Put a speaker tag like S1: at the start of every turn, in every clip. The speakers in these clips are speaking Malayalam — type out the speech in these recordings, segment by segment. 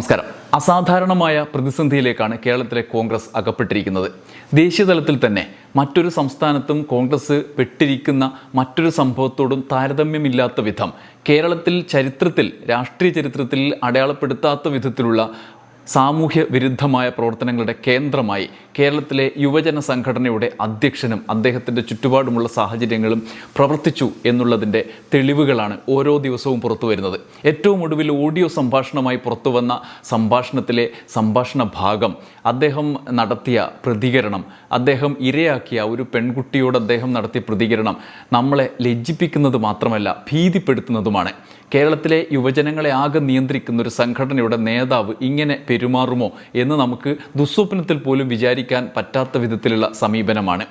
S1: നമസ്കാരം. അസാധാരണമായ പ്രതിസന്ധിയിലേക്കാണ് കേരളത്തിലെ കോൺഗ്രസ് അകപ്പെട്ടിരിക്കുന്നത്. ദേശീയ തലത്തിൽ തന്നെ മറ്റൊരു സംസ്ഥാനത്തും കോൺഗ്രസ് പെട്ടിരിക്കുന്ന മറ്റൊരു സംഭവത്തോടും താരതമ്യമില്ലാത്ത വിധം കേരളത്തിൽ ചരിത്രത്തിൽ രാഷ്ട്രീയ ചരിത്രത്തിൽ അടയാളപ്പെടുത്താത്ത വിധത്തിലുള്ള സാമൂഹ്യ വിരുദ്ധമായ പ്രവർത്തനങ്ങളുടെ കേന്ദ്രമായി കേരളത്തിലെ യുവജന സംഘടനയുടെ അധ്യക്ഷനും അദ്ദേഹത്തിന്റെ ചുറ്റുപാടുമുള്ള സാഹചര്യങ്ങളും പ്രവർത്തിച്ചു എന്നുള്ളതിന്റെ തെളിവുകളാണ് ഓരോ ദിവസവും പുറത്തു വരുന്നത്. ഏറ്റവും ഒടുവിൽ ഓഡിയോ സംഭാഷണമായി പുറത്തു വന്ന സംഭാഷണത്തിലെ സംഭാഷണ ഭാഗം അദ്ദേഹം നടത്തിയ പ്രതികരണം അദ്ദേഹം ഇരയാക്കിയ ഒരു പെൺകുട്ടിയോട് അദ്ദേഹം നടത്തിയ പ്രതികരണം നമ്മളെ ലജ്ജിപ്പിക്കുന്നത് മാത്രമല്ല ഭീതിപ്പെടുത്തുന്നതുമാണ്. കേരളത്തിലെ യുവജനങ്ങളെ ആകെ നിയന്ത്രിക്കുന്ന ഒരു സംഘടനയുടെ നേതാവ് ഇങ്ങനെ പെരുമാറുമോ എന്ന് നമുക്ക് ദുസ്വപ്നത്തിൽ പോലും വിചാരിക്കാൻ പറ്റാത്ത വിധത്തിലുള്ള സമീപനമാണ്.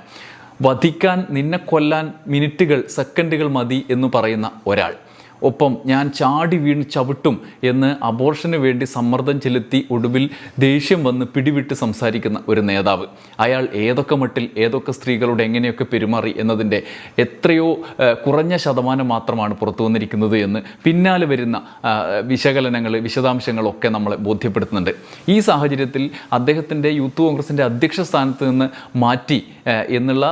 S1: വധിക്കാൻ നിന്നെ കൊല്ലാൻ മിനിറ്റുകൾ സെക്കൻഡുകൾ മതി എന്ന് പറയുന്ന ഒരാൾ. ഒപ്പം ഞാൻ ചാടി വീണ് ചവിട്ടും എന്ന് അബോർഷന് വേണ്ടി സമ്മർദ്ദം ചെലുത്തി ഒടുവിൽ ദേഷ്യം വന്ന് പിടിവിട്ട് സംസാരിക്കുന്ന ഒരു നേതാവ്. അയാൾ ഏതൊക്കെ മട്ടിൽ ഏതൊക്കെ സ്ത്രീകളോട് എങ്ങനെയൊക്കെ പെരുമാറി എന്നതിന്റെ എത്രയോ കുറഞ്ഞ ശതമാനം മാത്രമാണ് പുറത്തു വന്നിരിക്കുന്നത് എന്ന് പിന്നാലെ വരുന്ന വിശകലനങ്ങൾ വിശദാംശങ്ങളൊക്കെ നമ്മളെ ബോധ്യപ്പെടുത്തുന്നുണ്ട്. ഈ സാഹചര്യത്തിൽ അദ്ദേഹത്തിന്റെ യൂത്ത് കോൺഗ്രസിന്റെ അധ്യക്ഷ സ്ഥാനത്ത് നിന്ന് മാറ്റി എന്നുള്ള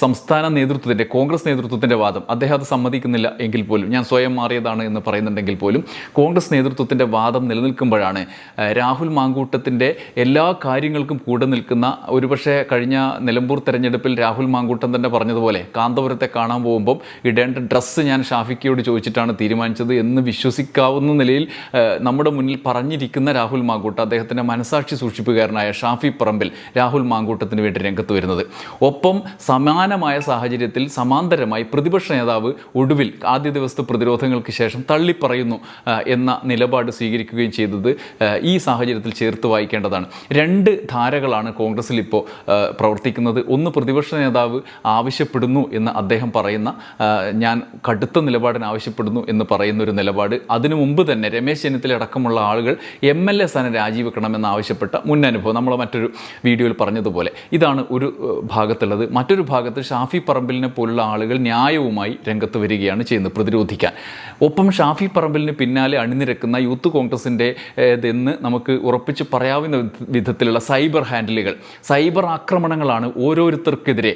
S1: സംസ്ഥാന നേതൃത്വത്തിന്റെ കോൺഗ്രസ് നേതൃത്വത്തിന്റെ വാദം അദ്ദേഹം അത് സമ്മതിക്കുന്നില്ല എങ്കിൽ പോലും. ഞാൻ സ്വയം മാറിയതാണ് എന്ന് പറയുന്നുണ്ടെങ്കിൽ പോലും കോൺഗ്രസ് നേതൃത്വത്തിന്റെ വാദം നിലനിൽക്കുമ്പോഴാണ് രാഹുൽ മാങ്കൂട്ടത്തിന്റെ എല്ലാ കാര്യങ്ങൾക്കും കൂടെ നിൽക്കുന്ന ഒരുപക്ഷെ കഴിഞ്ഞ നിലമ്പൂർ തെരഞ്ഞെടുപ്പിൽ രാഹുൽ മാങ്കൂട്ടം തന്നെ പറഞ്ഞതുപോലെ കാന്തപുരത്തെ കാണാൻ പോകുമ്പം ഇടേണ്ട ഡ്രസ്സ് ഞാൻ ഷാഫിക്കയോട് ചോദിച്ചിട്ടാണ് തീരുമാനിച്ചത് എന്ന് വിശ്വസിക്കാവുന്ന നിലയിൽ നമ്മുടെ മുന്നിൽ പറഞ്ഞിരിക്കുന്ന രാഹുൽ മാങ്കൂട്ട് അദ്ദേഹത്തിന്റെ മനസാക്ഷി സൂക്ഷിപ്പുകാരനായ ഷാഫി പറമ്പിൽ രാഹുൽ മാങ്കൂട്ടത്തിന് വേണ്ടി രംഗത്ത് വരുന്നത്. ഒപ്പം സമാനമായ സാഹചര്യത്തിൽ സമാന്തരമായി പ്രതിപക്ഷ നേതാവ് ഒടുവിൽ ആദ്യ ദിവസത്തെ പ്രതിരോധങ്ങൾക്ക് ശേഷം തള്ളിപ്പറയുന്നു എന്ന നിലപാട് സ്വീകരിക്കുകയും ചെയ്തത് ഈ സാഹചര്യത്തിൽ ചേർത്ത് വായിക്കേണ്ടതാണ്. രണ്ട് ധാരകളാണ് കോൺഗ്രസിൽ ഇപ്പോൾ പ്രവർത്തിക്കുന്നത്. ഒന്ന് പ്രതിപക്ഷ നേതാവ് ആവശ്യപ്പെടുന്നു എന്ന് അദ്ദേഹം പറയുന്ന ഞാൻ കടുത്ത നിലപാടിന് ആവശ്യപ്പെടുന്നു എന്ന് പറയുന്ന ഒരു നിലപാട്. അതിനു മുമ്പ് തന്നെ രമേശ് ചെന്നിത്തല അടക്കമുള്ള ആളുകൾ എം എൽ എ സ്ഥാനം രാജിവെക്കണമെന്ന് ആവശ്യപ്പെട്ട മുൻ അനുഭവം. നമ്മൾ മറ്റൊരു വീഡിയോയിൽ പറഞ്ഞതുപോലെ ഇതാണ് ഒരു ഭാഗത്തുള്ളത്. മറ്റൊരു ഭാഗത്ത് ഷാഫി പറമ്പിലിനെ പോലുള്ള ആളുകൾ ന്യായവുമായി രംഗത്ത് വരികയാണ് ചെയ്യുന്നത് പ്രതിരോധിക്കാൻ. ഒപ്പം ഷാഫി പറമ്പിലിന് പിന്നാലെ അണിനിരക്കുന്ന യൂത്ത് കോൺഗ്രസിന്റെ ഇതെന്ന് നമുക്ക് ഉറപ്പിച്ച് പറയാവുന്ന വിധത്തിലുള്ള സൈബർ ഹാൻഡിലുകൾ. സൈബർ ആക്രമണങ്ങളാണ് ഓരോരുത്തർക്കെതിരെ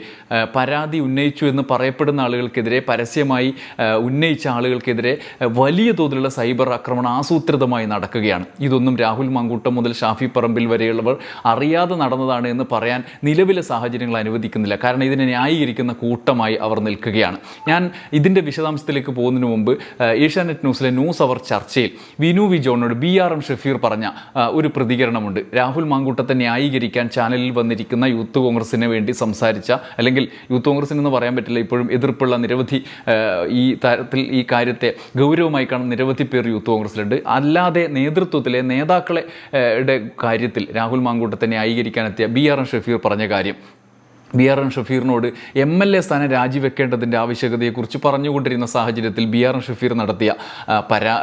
S1: പരാതി ഉന്നയിച്ചു എന്ന് പറയപ്പെടുന്ന ആളുകൾക്കെതിരെ പരസ്യമായി ഉന്നയിച്ച ആളുകൾക്കെതിരെ വലിയ തോതിലുള്ള സൈബർ ആക്രമണം ആസൂത്രിതമായി നടക്കുകയാണ്. ഇതൊന്നും രാഹുൽ മങ്കൂട്ടം മുതൽ ഷാഫി പറമ്പിൽ വരെയുള്ളവർ അറിയാതെ നടന്നതാണ് എന്ന് പറയാൻ നിലവിലെ സാഹചര്യങ്ങൾ അനുവദിക്കുന്നില്ല. കാരണം ഇതിനെ ന്യായീകരിക്കുന്ന കൂട്ടമായി അവർ നിൽക്കുകയാണ്. ഞാൻ ഇതിന്റെ വിശദാംശത്തിലേക്ക് പോകുന്നതിന് മുമ്പ് ഏഷ്യാനെറ്റ് ന്യൂസിലെ ന്യൂസ് അവർ ചർച്ചയിൽ വിനു വി ജോണിനോട് ബി ആർ എം ഷഫീർ പറഞ്ഞ ഒരു പ്രതികരണമുണ്ട്. രാഹുൽ മാങ്കൂട്ടത്തെ ന്യായീകരിക്കാൻ ചാനലിൽ വന്നിരിക്കുന്ന യൂത്ത് കോൺഗ്രസിന് വേണ്ടി സംസാരിച്ച അല്ലെങ്കിൽ യൂത്ത് കോൺഗ്രസിന് എന്ന് പറയാൻ പറ്റില്ല ഇപ്പോഴും എതിർപ്പുള്ള നിരവധി ഈ തരത്തിൽ ഈ കാര്യത്തെ ഗൗരവമായി കാണുന്ന നിരവധി പേർ യൂത്ത് കോൺഗ്രസിലുണ്ട്. അല്ലാതെ നേതൃത്വത്തിലെ നേതാക്കളെ കാര്യത്തിൽ രാഹുൽ മാങ്കൂട്ടത്തെ ന്യായീകരിക്കാനെത്തിയ ബി ആർ എം ഷഫീർ പറഞ്ഞ കാര്യം ബി ആർ എൻ ഷഫീറിനോട് എം എൽ എ സ്ഥാനം രാജിവെക്കേണ്ടതിന്റെ ആവശ്യകതയെക്കുറിച്ച് പറഞ്ഞുകൊണ്ടിരുന്ന സാഹചര്യത്തിൽ ബി ആർ എൻ ഷഫീർ നടത്തിയ പരാ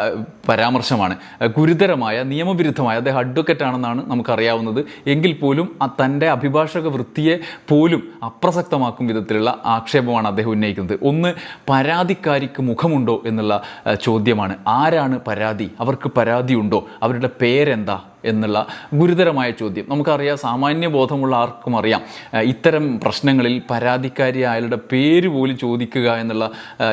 S1: പരാമർശമാണ്. ഗുരുതരമായ നിയമവിരുദ്ധമായ അദ്ദേഹം അഡ്വക്കറ്റ് ആണെന്നാണ് നമുക്കറിയാവുന്നത്. എങ്കിൽ പോലും തന്റെ അഭിഭാഷക വൃത്തിയെ പോലും അപ്രസക്തമാക്കും വിധത്തിലുള്ള ആക്ഷേപമാണ് അദ്ദേഹം ഉന്നയിക്കുന്നത്. ഒന്ന് പരാതിക്കാരിക്ക് മുഖമുണ്ടോ എന്നുള്ള ചോദ്യമാണ്. ആരാണ് പരാതി? അവർക്ക് പരാതിയുണ്ടോ? അവരുടെ പേരെന്താ? എന്നുള്ള ഗുരുതരമായ ചോദ്യം. നമുക്കറിയാം സാമാന്യ ബോധമുള്ള ആർക്കും അറിയാം. ഇത്തരം പ്രശ്നങ്ങളിൽ പരാതിക്കാരി അയാളുടെ പേര് പോലും ചോദിക്കുക എന്നുള്ള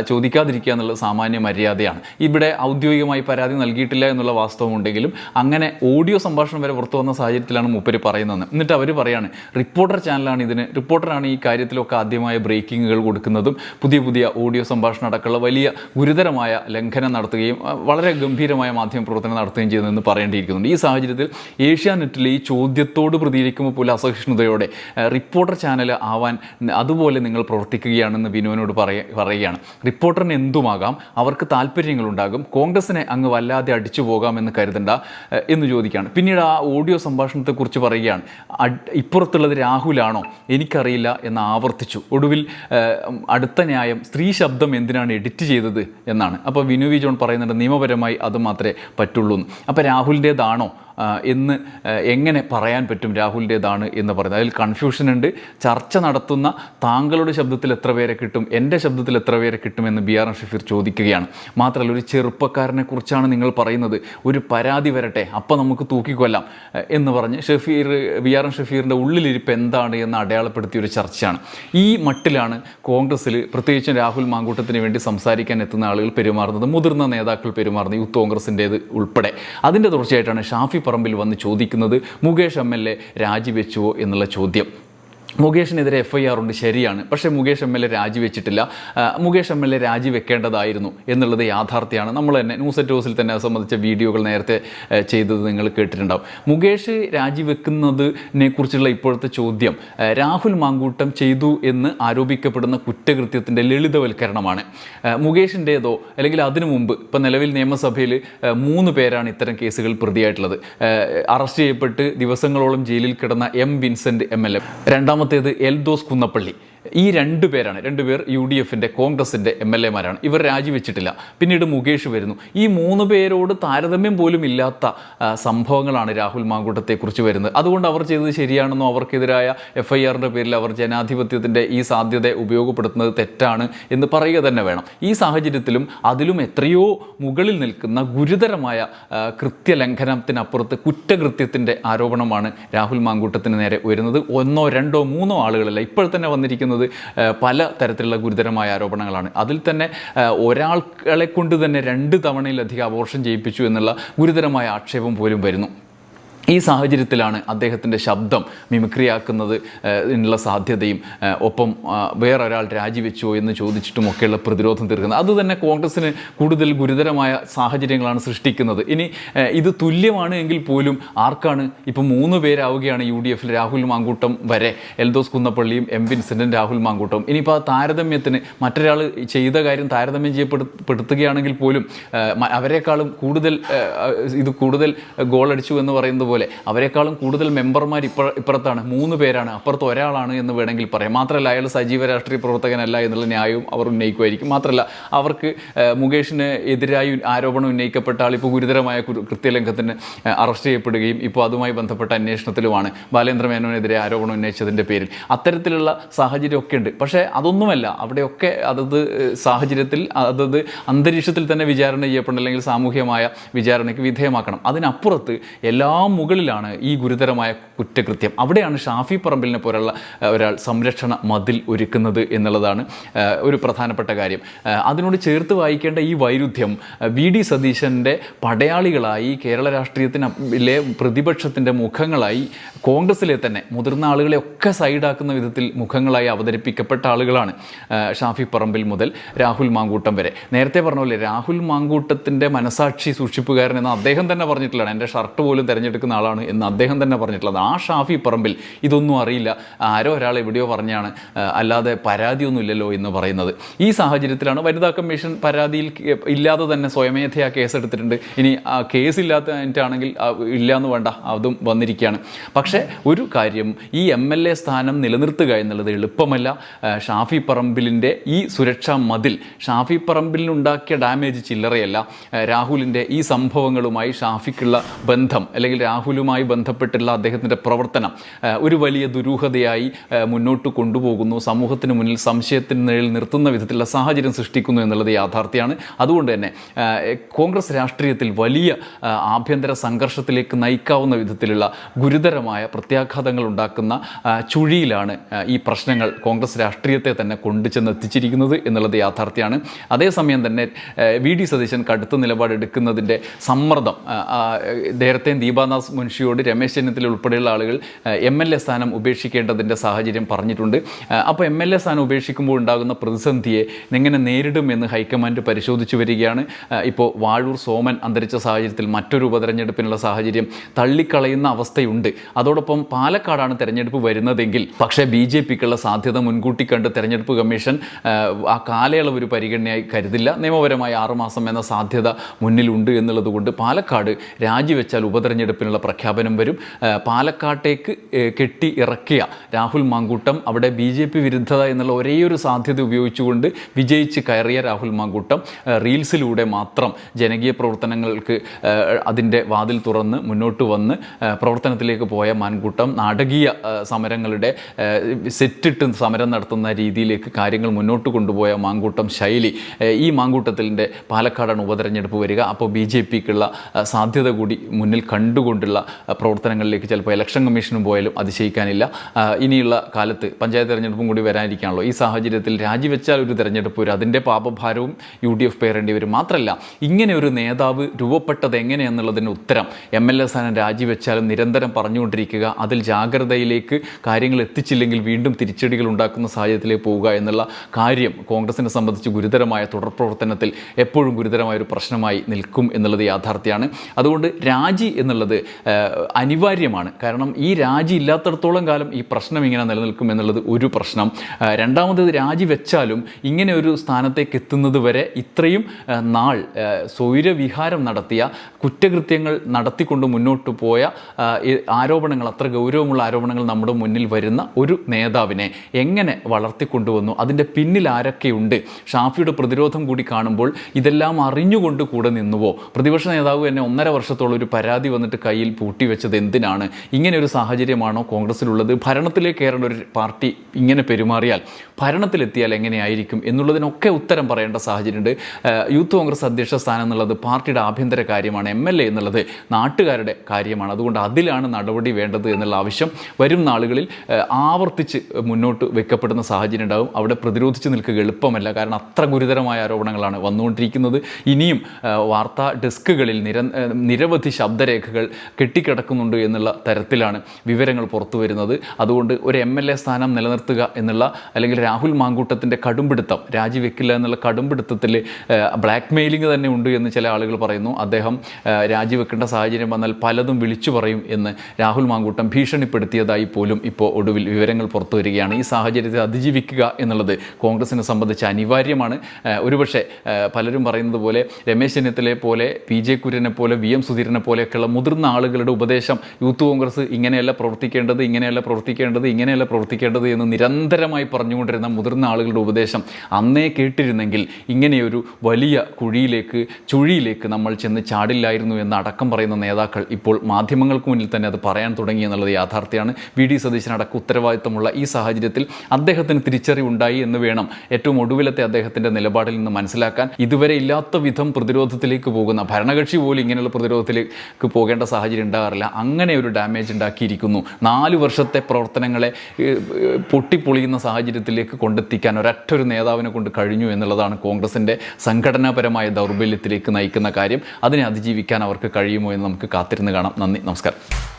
S1: ചോദിക്കാതിരിക്കുക എന്നുള്ളത് സാമാന്യ മര്യാദയാണ്. ഇവിടെ ഔദ്യോഗികമായി പരാതി നൽകിയിട്ടില്ല എന്നുള്ള വാസ്തവം ഉണ്ടെങ്കിലും അങ്ങനെ ഓഡിയോ സംഭാഷണം വരെ പുറത്തു വന്ന സാഹചര്യത്തിലാണ് മൂപ്പര് പറയുന്നത്. എന്നിട്ട് അവർ പറയാണ് റിപ്പോർട്ടർ ചാനലാണ് ഇതിന് റിപ്പോർട്ടറാണ് ഈ കാര്യത്തിലൊക്കെ ആദ്യമായ ബ്രേക്കിങ്ങുകൾ കൊടുക്കുന്നതും പുതിയ പുതിയ ഓഡിയോ സംഭാഷണം അടക്കമുള്ള വലിയ ഗുരുതരമായ ലംഘനം നടത്തുകയും വളരെ ഗംഭീരമായ മാധ്യമ പ്രവർത്തനം നടത്തുകയും ചെയ്യുന്നതെന്ന് പറയേണ്ടിയിരിക്കുന്നുണ്ട്. ഈ സാഹചര്യത്തിൽ ഏഷ്യാനെറ്റിലെ ഈ ചോദ്യത്തോട് പ്രതികരിക്കുമ്പോൾ പോലും അസഹിഷ്ണുതയോടെ റിപ്പോർട്ടർ ചാനൽ ആവാൻ അതുപോലെ നിങ്ങൾ പ്രവർത്തിക്കുകയാണെന്ന് ബിനുവിനോട് പറയ പറയുകയാണ്. റിപ്പോർട്ടറിന് എന്തുമാകാം? അവർക്ക് താല്പര്യങ്ങളുണ്ടാകും കോൺഗ്രസിനെ അങ്ങ് വല്ലാതെ അടിച്ചു പോകാമെന്ന് കരുതണ്ട എന്ന് ചോദിക്കുകയാണ്. പിന്നീട് ആ ഓഡിയോ സംഭാഷണത്തെക്കുറിച്ച് പറയുകയാണ്. ഇപ്പുറത്തുള്ളത് രാഹുലാണോ? എനിക്കറിയില്ല എന്ന് ആവർത്തിച്ചു. ഒടുവിൽ അടുത്ത ന്യായം സ്ത്രീ ശബ്ദം എന്തിനാണ് എഡിറ്റ് ചെയ്തത് എന്നാണ്. അപ്പോൾ വിനു വി ജോൺ പറയുന്നുണ്ട് നിയമപരമായി അത് മാത്രമേ പറ്റുള്ളൂ അപ്പോൾ രാഹുലിന്റേതാണോ? എന്ന് എങ്ങനെ പറയാൻ പറ്റും രാഹുലിന്റെതാണ് എന്ന് പറയുന്നത്. അതിൽ കൺഫ്യൂഷൻ ഉണ്ട് ചർച്ച നടത്തുന്ന താങ്കളുടെ ശബ്ദത്തിൽ എത്ര പേരെ കിട്ടും എന്റെ ശബ്ദത്തിൽ എത്ര പേരെ കിട്ടുമെന്ന് ബി ആർ എം ഷഫീർ ചോദിക്കുകയാണ്. മാത്രമല്ല ഒരു ചെറുപ്പക്കാരനെ കുറിച്ചാണ് നിങ്ങൾ പറയുന്നത്. ഒരു പരാതി വരട്ടെ അപ്പം നമുക്ക് തൂക്കിക്കൊല്ലാം എന്ന് പറഞ്ഞ് ഷഫീർ ബി ആർ എം ഷഫീറിന്റെ ഉള്ളിലിരിപ്പ് എന്താണ് എന്ന് അടയാളപ്പെടുത്തിയ ഒരു ചർച്ചയാണ്. ഈ മട്ടിലാണ് കോൺഗ്രസ്സിൽ പ്രത്യേകിച്ചും രാഹുൽ മാങ്കൂട്ടത്തിന് വേണ്ടി സംസാരിക്കാൻ എത്തുന്ന ആളുകൾ പെരുമാറുന്നത്. മുതിർന്ന നേതാക്കൾ പെരുമാറുന്നത് യൂത്ത് കോൺഗ്രസിന്റേത് ഉൾപ്പെടെ. അതിന്റെ തുടർച്ചയായിട്ടാണ് ഷാഫി പറമ്പിൽ വന്ന് ചോദിക്കുന്നത് മുകേഷ് എം എൽ എ രാജിവെച്ചുവോ എന്നുള്ള ചോദ്യം. മുകേഷിനെതിരെ എഫ് ഐ ആർ ഉണ്ട് ശരിയാണ്. പക്ഷേ മുകേഷ് എം എൽ എ രാജിവെച്ചിട്ടില്ല. മുകേഷ് എം എൽ എ രാജിവെക്കേണ്ടതായിരുന്നു എന്നുള്ളത് യാഥാർത്ഥ്യമാണ്. നമ്മൾ തന്നെ ന്യൂസ് അറ്റ് ഹൗസിൽ തന്നെ സംബന്ധിച്ച വീഡിയോകൾ നേരത്തെ ചെയ്തത് നിങ്ങൾ കേട്ടിട്ടുണ്ടാവും. മുകേഷ് രാജിവെക്കുന്നതിനെ കുറിച്ചുള്ള ഇപ്പോഴത്തെ ചോദ്യം രാഹുൽ മാങ്കൂട്ടം ചെയ്തു എന്ന് ആരോപിക്കപ്പെടുന്ന കുറ്റകൃത്യത്തിന്റെ ലളിതവൽക്കരണമാണ്. മുകേഷിന്റേതോ അല്ലെങ്കിൽ അതിനു മുമ്പ് ഇപ്പം നിലവിൽ നിയമസഭയിൽ മൂന്ന് പേരാണ് ഇത്തരം കേസുകൾ പ്രതിയായിട്ടുള്ളത്. അറസ്റ്റ് ചെയ്യപ്പെട്ട് ദിവസങ്ങളോളം ജയിലിൽ കിടന്ന M Vincent M L A. രണ്ടാമത്തേത് എൽദോസ് കുന്നപ്പള്ളി. ഈ രണ്ട് പേരാണ് രണ്ടുപേർ യു ഡി എഫിന്റെ കോൺഗ്രസിന്റെ എം എൽ എമാരാണ്. ഇവർ രാജിവെച്ചിട്ടില്ല. പിന്നീട് മുകേഷ് വരുന്നു. ഈ മൂന്ന് പേരോട് താരതമ്യം പോലും ഇല്ലാത്ത സംഭവങ്ങളാണ് രാഹുൽ മാങ്കൂട്ടത്തെക്കുറിച്ച് വരുന്നത്. അതുകൊണ്ട് അവർ ചെയ്തത് ശരിയാണെന്നോ അവർക്കെതിരായ എഫ് ഐ ആറിന്റെ പേരിൽ അവർ ജനാധിപത്യത്തിന്റെ ഈ സാധ്യത ഉപയോഗപ്പെടുത്തുന്നത് തെറ്റാണ് എന്ന് പറയുക തന്നെ വേണം. ഈ സാഹചര്യത്തിലും അതിലും എത്രയോ മുകളിൽ നിൽക്കുന്ന ഗുരുതരമായ കൃത്യലംഘനത്തിനപ്പുറത്ത് കുറ്റകൃത്യത്തിന്റെ ആരോപണമാണ് രാഹുൽ മാങ്കൂട്ടത്തിന് നേരെ വരുന്നത് ഒന്നോ രണ്ടോ മൂന്നോ ആളുകളല്ല ഇപ്പോൾ തന്നെ വന്നിരിക്കുന്നത് ആ, പല തരത്തിലുള്ള ഗുരുതരമായ ആരോപണങ്ങളാണ്. അതിൽ തന്നെ ഒരാളെ കൊണ്ട് തന്നെ രണ്ട് തവണയിലധികം അബോർഷൻ ചെയ്യിപ്പിച്ചു എന്നുള്ള ഗുരുതരമായ ആക്ഷേപം പോലും വരുന്നു. ഈ സാഹചര്യത്തിലാണ് അദ്ദേഹത്തിന്റെ ശബ്ദം മിമിക്രിയാക്കുന്നത് ഉള്ള സാധ്യതയും ഒപ്പം വേറൊരാൾ രാജിവെച്ചോ എന്ന് ചോദിച്ചിട്ടുമൊക്കെയുള്ള പ്രതിരോധം തീർക്കുന്നത്. അതുതന്നെ കോൺഗ്രസ്സിന് കൂടുതൽ ഗുരുതരമായ സാഹചര്യങ്ങളാണ് സൃഷ്ടിക്കുന്നത്. ഇനി ഇത് തുല്യമാണ് എങ്കിൽ പോലും ആർക്കാണ്? ഇപ്പം മൂന്ന് പേരാവുകയാണ് യു ഡി എഫിൽ രാഹുൽ മാങ്കൂട്ടം വരെ. എൽദോസ് കുന്നപ്പള്ളിയും എം വിൻസെന്റും രാഹുൽ മാങ്കൂട്ടവും ഇനിയിപ്പോൾ ആ താരതമ്യത്തിന് മറ്റൊരാൾ ചെയ്ത കാര്യം താരതമ്യം ചെയ്യപ്പെടുത്തുകയാണെങ്കിൽ പോലും അവരെക്കാളും കൂടുതൽ ഇത് കൂടുതൽ ഗോൾ അടിച്ചു എന്ന് പറയുന്നത് പോലെ അവരെക്കാളും കൂടുതൽ മെമ്പർമാർ ഇപ്പ ഇപ്പുറത്താണ്. മൂന്ന് പേരാണ്. അപ്പുറത്ത് ഒരാളാണ് എന്ന് വേണമെങ്കിൽ പറയാം. മാത്രമല്ല അയാൾ സജീവ രാഷ്ട്രീയ പ്രവർത്തകനല്ല എന്നുള്ള ന്യായവും അവർ ഉന്നയിക്കുമായിരിക്കും. മാത്രമല്ല അവർക്ക് മുകേഷിന് എതിരായി ആരോപണം ഉന്നയിക്കപ്പെട്ട ആൾ ഇപ്പോൾ ഗുരുതരമായ കൃത്യലംഘത്തിന് അറസ്റ്റ് ചെയ്യപ്പെടുകയും ഇപ്പോൾ അതുമായി ബന്ധപ്പെട്ട അന്വേഷണത്തിലുമാണ് ബാലേന്ദ്ര മേനോനെതിരെ ആരോപണം ഉന്നയിച്ചതിന്റെ പേരിൽ. അത്തരത്തിലുള്ള സാഹചര്യമൊക്കെ ഉണ്ട് പക്ഷേ അതൊന്നുമല്ല. അവിടെയൊക്കെ അതത് സാഹചര്യത്തിൽ അതത് അന്തരീക്ഷത്തിൽ തന്നെ വിചാരണ ചെയ്യപ്പെടണം. അല്ലെങ്കിൽ സാമൂഹ്യമായ വിചാരണയ്ക്ക് വിധേയമാക്കണം. അതിനപ്പുറത്ത് എല്ലാം മുകളിലാണ് ഈ ഗുരുതരമായ കുറ്റകൃത്യം. അവിടെയാണ് ഷാഫി പറമ്പിലിനെ പോലുള്ള ഒരാൾ സംരക്ഷണ മതിൽ ഒരുക്കുന്നത് എന്നുള്ളതാണ് ഒരു പ്രധാനപ്പെട്ട കാര്യം. അതിനോട് ചേർത്ത് വായിക്കേണ്ട ഈ വൈരുദ്ധ്യം വി. ഡി. സതീശന്റെ പടയാളികളായി കേരള രാഷ്ട്രീയത്തിലെ പ്രതിപക്ഷത്തിന്റെ മുഖങ്ങളായി കോൺഗ്രസ്സിലെ തന്നെ മുതിർന്ന ആളുകളെ ഒക്കെ സൈഡാക്കുന്ന വിധത്തിൽ മുഖങ്ങളായി അവതരിപ്പിക്കപ്പെട്ട ആളുകളാണ് ഷാഫി പറമ്പിൽ മുതൽ രാഹുൽ മാങ്കൂട്ടം വരെ. നേരത്തെ പറഞ്ഞ പോലെ രാഹുൽ മാങ്കൂട്ടത്തിന്റെ മനസാക്ഷി സൂക്ഷിപ്പുകാരൻ എന്ന് അദ്ദേഹം തന്നെ പറഞ്ഞിട്ടുള്ളതാണ്. എന്റെ ഷർട്ട് പോലും തിരഞ്ഞെടുക്കുന്ന ആളാണ് എന്ന് അദ്ദേഹം തന്നെ പറഞ്ഞിട്ടുള്ളത്. ആ ഷാഫി പറമ്പിൽ ഇതൊന്നും അറിയില്ല. ആരോ ഒരാൾ എവിടെയോ പറഞ്ഞാണ് അല്ലാതെ അല്ലാതെ പരാതിയൊന്നുമില്ലല്ലോ എന്ന് പറയുന്നത്. ഈ സാഹചര്യത്തിലാണ് വനിതാ കമ്മീഷൻ പരാതിയിൽ ഇല്ലാതെ തന്നെ സ്വയമേധയാ കേസെടുത്തിട്ടുണ്ട്. ഇനി കേസില്ലാത്തതായിട്ടാണെങ്കിൽ ഇല്ല എന്ന് വേണ്ട അതും വന്നിരിക്കുകയാണ്. പക്ഷേ ഒരു കാര്യം ഈ എം എൽ എ സ്ഥാനം നിലനിർത്തുക എന്നുള്ളത് എളുപ്പമല്ല. ഷാഫി പറമ്പിലിന്റെ ഈ സുരക്ഷാ മതിൽ ഷാഫി പറമ്പിലിനുണ്ടാക്കിയ ഡാമേജ് ചില്ലറയല്ല. രാഹുലിന്റെ ഈ സംഭവങ്ങളുമായി ഷാഫിക്കുള്ള ബന്ധം അല്ലെങ്കിൽ രാഹുലുമായി ബന്ധപ്പെട്ടുള്ള അദ്ദേഹത്തിന്റെ പ്രവർത്തനം ഒരു വലിയ ദുരൂഹതയായി മുന്നോട്ട് കൊണ്ടുപോകുന്നു സമൂഹത്തിന് മുന്നിൽ സംശയത്തിന് നിഴൽ നിർത്തുന്ന വിധത്തിലുള്ള സാഹചര്യം സൃഷ്ടിക്കുന്നു എന്നുള്ളത് യാഥാർത്ഥ്യമാണ്. അതുകൊണ്ട് തന്നെ കോൺഗ്രസ് രാഷ്ട്രീയത്തിൽ വലിയ ആഭ്യന്തര സംഘർഷത്തിലേക്ക് നയിക്കാവുന്ന വിധത്തിലുള്ള ഗുരുതരമായ പ്രത്യാഘാതങ്ങൾ ഉണ്ടാക്കുന്ന ചുഴിയിലാണ് ഈ പ്രശ്നങ്ങൾ കോൺഗ്രസ് രാഷ്ട്രീയത്തെ തന്നെ കൊണ്ടുചെന്ന് എത്തിച്ചിരിക്കുന്നത് എന്നുള്ളത് യാഥാർത്ഥ്യമാണ്. അതേസമയം തന്നെ വി ഡി സതീശൻ കടുത്ത നിലപാടെടുക്കുന്നതിന്റെ സമ്മർദ്ദം നേരത്തെ ദീപാദാസ് മുൻഷിയോട് രമേശ് ചെന്നിത്തല ഉൾപ്പെടെയുള്ള ആളുകൾ എം എൽ എ സ്ഥാനം ഉപേക്ഷിക്കേണ്ടതിന്റെ സാഹചര്യം പറഞ്ഞിട്ടുണ്ട്. അപ്പോൾ എം എൽ എ സ്ഥാനം ഉപേക്ഷിക്കുമ്പോൾ ഉണ്ടാകുന്ന പ്രതിസന്ധിയെ എങ്ങനെ നേരിടും എന്ന് ഹൈക്കമാൻഡ് പരിശോധിച്ചു വരികയാണ്. ഇപ്പോൾ വാഴൂർ സോമൻ അന്തരിച്ച സാഹചര്യത്തിൽ മറ്റൊരു ഉപതെരഞ്ഞെടുപ്പിനുള്ള സാഹചര്യം തള്ളിക്കളയുന്ന അവസ്ഥയുണ്ട്. അതോടൊപ്പം പാലക്കാടാണ് തെരഞ്ഞെടുപ്പ് വരുന്നതെങ്കിൽ പക്ഷേ ബി ജെ പിക്കുള്ള സാധ്യത മുൻകൂട്ടി കണ്ട് തെരഞ്ഞെടുപ്പ് കമ്മീഷൻ ആ കാലയളവ് ഒരു പരിഗണനയായി കരുതില്ല. നിയമപരമായി ആറുമാസം എന്ന സാധ്യത മുന്നിലുണ്ട് എന്നുള്ളതുകൊണ്ട് പാലക്കാട് രാജിവെച്ചാൽ ഉപതെരഞ്ഞെടുപ്പിനുള്ള എന്നുള്ള പ്രഖ്യാപനം വരും. പാലക്കാട്ടേക്ക് കെട്ടി ഇറക്കിയ രാഹുൽ മാങ്കൂട്ടം അവിടെ ബി ജെ പി വിരുദ്ധത എന്നുള്ള ഒരേയൊരു ഒരു സാധ്യത ഉപയോഗിച്ചുകൊണ്ട് വിജയിച്ച് കയറിയ രാഹുൽ മാങ്കൂട്ടം റീൽസിലൂടെ മാത്രം ജനകീയ പ്രവർത്തനങ്ങൾക്ക് അതിന്റെ വാതിൽ തുറന്ന് മുന്നോട്ട് വന്ന് പ്രവർത്തനത്തിലേക്ക് പോയ മാൻകൂട്ടം നാടകീയ സമരങ്ങളുടെ സെറ്റിട്ട് സമരം നടത്തുന്ന രീതിയിലേക്ക് കാര്യങ്ങൾ മുന്നോട്ട് കൊണ്ടുപോയ മാങ്കൂട്ടം ശൈലി ഈ മാങ്കൂട്ടത്തിന്റെ പാലക്കാടാണ് ഉപതെരഞ്ഞെടുപ്പ് വരിക. അപ്പോൾ ബി ജെ പിക്കുള്ള സാധ്യത കൂടി മുന്നിൽ കണ്ടുകൊണ്ടുള്ള ആ, പ്രവർത്തനങ്ങളിലേക്ക് ചിലപ്പോൾ ഇലക്ഷൻ കമ്മീഷനും പോയാലും അതിശയിക്കാനില്ല. ഇനിയുള്ള കാലത്ത് പഞ്ചായത്ത് തെരഞ്ഞെടുപ്പും കൂടി വരാനിരിക്കുകയാണല്ലോ. ഈ സാഹചര്യത്തിൽ രാജിവെച്ചാൽ ഒരു തെരഞ്ഞെടുപ്പ് വരും അതിന്റെ പാപഭാരവും യു ഡി എഫ് പേരേണ്ടി വരും മാത്രമല്ല ഇങ്ങനെ ഒരു നേതാവ് രൂപപ്പെട്ടത് എങ്ങനെയെന്നുള്ളതിന് ഉത്തരം എം എൽ എ സ്ഥാനം രാജിവെച്ചാലും നിരന്തരം പറഞ്ഞുകൊണ്ടിരിക്കുക അതിൽ ജാഗ്രതയിലേക്ക് കാര്യങ്ങൾ എത്തിച്ചില്ലെങ്കിൽ വീണ്ടും തിരിച്ചടികൾ ഉണ്ടാക്കുന്ന സാഹചര്യത്തിലേക്ക് പോവുക എന്നുള്ള കാര്യം കോൺഗ്രസിനെ സംബന്ധിച്ച് ഗുരുതരമായ തുടർ പ്രവർത്തനത്തിൽ എപ്പോഴും ഗുരുതരമായ ഒരു പ്രശ്നമായി നിൽക്കും എന്നുള്ളത് യാഥാർത്ഥ്യമാണ്. അതുകൊണ്ട് രാജി എന്നുള്ളത് അനിവാര്യമാണ്. കാരണം ഈ രാജി ഇല്ലാത്തടത്തോളം കാലം ഈ പ്രശ്നം ഇങ്ങനെ നിലനിൽക്കും എന്നുള്ളത് ഒരു പ്രശ്നം. രണ്ടാമത്തേത് രണ്ടാമത് രാജി വെച്ചാലും ഇങ്ങനെ ഒരു സ്ഥാനത്തേക്ക് എത്തുന്നത് വരെ ഇത്രയും നാൾ സ്വൈരവിഹാരം നടത്തിയ കുറ്റകൃത്യങ്ങൾ നടത്തിക്കൊണ്ട് മുന്നോട്ട് പോയ ആരോപണങ്ങൾ അത്ര ഗൗരവമുള്ള ആരോപണങ്ങൾ നമ്മുടെ മുന്നിൽ വരുന്ന ഒരു നേതാവിനെ എങ്ങനെ വളർത്തിക്കൊണ്ടുവന്നു അതിന്റെ പിന്നിൽ ആരൊക്കെയുണ്ട്? ഷാഫിയുടെ പ്രതിരോധം കൂടി കാണുമ്പോൾ ഇതെല്ലാം അറിഞ്ഞുകൊണ്ട് കൂടെ നിന്നുവോ? പ്രതിപക്ഷ നേതാവ് തന്നെ ഒന്നര വർഷത്തോളം ഒരു പരാതി വന്നിട്ട് കയ്യിൽ പൂട്ടിവെച്ചത് എന്തിനാണ്? ഇങ്ങനെ ഒരു സാഹചര്യമാണോ കോൺഗ്രസിലുള്ളത്? ഭരണത്തിലേക്ക് കയറേണ്ട ഒരു പാർട്ടി ഇങ്ങനെ പെരുമാറിയാൽ ഭരണത്തിലെത്തിയാൽ എങ്ങനെയായിരിക്കും എന്നുള്ളതിനൊക്കെ ഉത്തരം പറയേണ്ട സാഹചര്യമുണ്ട്. യൂത്ത് കോൺഗ്രസ് അധ്യക്ഷ സ്ഥാനം എന്നുള്ളത് പാർട്ടിയുടെ ആഭ്യന്തര കാര്യമാണ് എം എൽ എ എന്നുള്ളത് നാട്ടുകാരുടെ കാര്യമാണ്. അതുകൊണ്ട് അതിലാണ് നടപടി വേണ്ടത് എന്നുള്ള ആവശ്യം വരും നാളുകളിൽ ആവർത്തിച്ച് മുന്നോട്ട് വെക്കപ്പെടുന്ന സാഹചര്യം ഉണ്ടാകും. അവിടെ പ്രതിരോധിച്ച് നിൽക്കുക എളുപ്പമല്ല. കാരണം അത്ര ഗുരുതരമായ ആരോപണങ്ങളാണ് വന്നുകൊണ്ടിരിക്കുന്നത്. ഇനിയും വാർത്താ ഡെസ്കുകളിൽ നിര നിരവധി ശബ്ദരേഖകൾ കെട്ടിക്കിടക്കുന്നുണ്ട് എന്നുള്ള തരത്തിലാണ് വിവരങ്ങൾ പുറത്തു വരുന്നത്. അതുകൊണ്ട് ഒരു എം എൽ എ സ്ഥാനം നിലനിർത്തുക എന്നുള്ള അല്ലെങ്കിൽ രാഹുൽ മാങ്കൂട്ടത്തിന്റെ കടുംപിടുത്തം രാജിവെക്കില്ല എന്നുള്ള കടുംപിടുത്തത്തിൽ ബ്ലാക്ക് മെയിലിംഗ് തന്നെ ഉണ്ട് എന്ന് ചില ആളുകൾ പറയുന്നു. അദ്ദേഹം രാജിവെക്കേണ്ട സാഹചര്യം വന്നാൽ പലതും വിളിച്ചു പറയും എന്ന് രാഹുൽ മാങ്കൂട്ടം ഭീഷണിപ്പെടുത്തിയതായി പോലും ഇപ്പോൾ ഒടുവിൽ വിവരങ്ങൾ പുറത്തു വരികയാണ്. ഈ സാഹചര്യത്തെ അതിജീവിക്കുക എന്നുള്ളത് കോൺഗ്രസിനെ സംബന്ധിച്ച് അനിവാര്യമാണ്. ഒരുപക്ഷെ പലരും പറയുന്നത് പോലെ രമേശ് ചെന്നിത്തലയെ പോലെ പി ജെ കുര്യനെ പോലെ വി എം സുധീരനെ പോലെയൊക്കെയുള്ള മുതിർന്ന ആളുകളുടെ ഉപദേശം യൂത്ത് കോൺഗ്രസ് ഇങ്ങനെയല്ല പ്രവർത്തിക്കേണ്ടത് ഇങ്ങനെയല്ല പ്രവർത്തിക്കേണ്ടത് ഇങ്ങനെയല്ല പ്രവർത്തിക്കേണ്ടത് എന്ന് നിരന്തരമായി പറഞ്ഞുകൊണ്ടിരുന്ന മുതിർന്ന ആളുകളുടെ ഉപദേശം അന്നേ കേട്ടിരുന്നെങ്കിൽ ഇങ്ങനെയൊരു വലിയ കുഴിയിലേക്ക് ചുഴിയിലേക്ക് നമ്മൾ ചെന്ന് ചാടില്ലായിരുന്നു എന്ന് അടക്കം പറയുന്ന നേതാക്കൾ ഇപ്പോൾ മാധ്യമങ്ങൾക്ക് മുന്നിൽ തന്നെ അത് പറയാൻ തുടങ്ങി എന്നുള്ളത് യാഥാർത്ഥ്യമാണ്. വി. ഡി. സതീശനടക്കം ഉത്തരവാദിത്തമുള്ള ഈ സാഹചര്യത്തിൽ അദ്ദേഹത്തിന് തിരിച്ചറിവുണ്ടായി എന്ന് വേണം ഏറ്റവും ഒടുവിലത്തെ അദ്ദേഹത്തിന്റെ നിലപാടിൽ നിന്ന് മനസ്സിലാക്കാൻ. ഇതുവരെ ഇല്ലാത്ത വിധം പ്രതിരോധത്തിലേക്ക് പോകുന്ന ഭരണകക്ഷി പോലും ഇങ്ങനെയുള്ള പ്രതിരോധത്തിലേക്ക് പോകേണ്ട സാഹചര്യം ഉണ്ടാകാറില്ല അങ്ങനെ ഒരു ഡാമേജ് ഉണ്ടാക്കിയിരിക്കുന്നു. നാല് വർഷത്തെ പ്രവർത്തനങ്ങളെ പൊട്ടിപ്പൊളിയുന്ന സാഹചര്യത്തിലേക്ക് കൊണ്ടെത്തിക്കാൻ ഒരൊറ്റ ഒരു നേതാവിനെ കൊണ്ട് കഴിഞ്ഞു എന്നുള്ളതാണ് കോൺഗ്രസിന്റെ സംഘടനാപരമായ ദൗർബല്യത്തിലേക്ക് നയിക്കുന്ന കാര്യം. അതിനെ അതിജീവിക്കാൻ അവർക്ക് കഴിയുമോ എന്ന് നമുക്ക് കാത്തിരുന്ന് കാണാം. നന്ദി. നമസ്കാരം.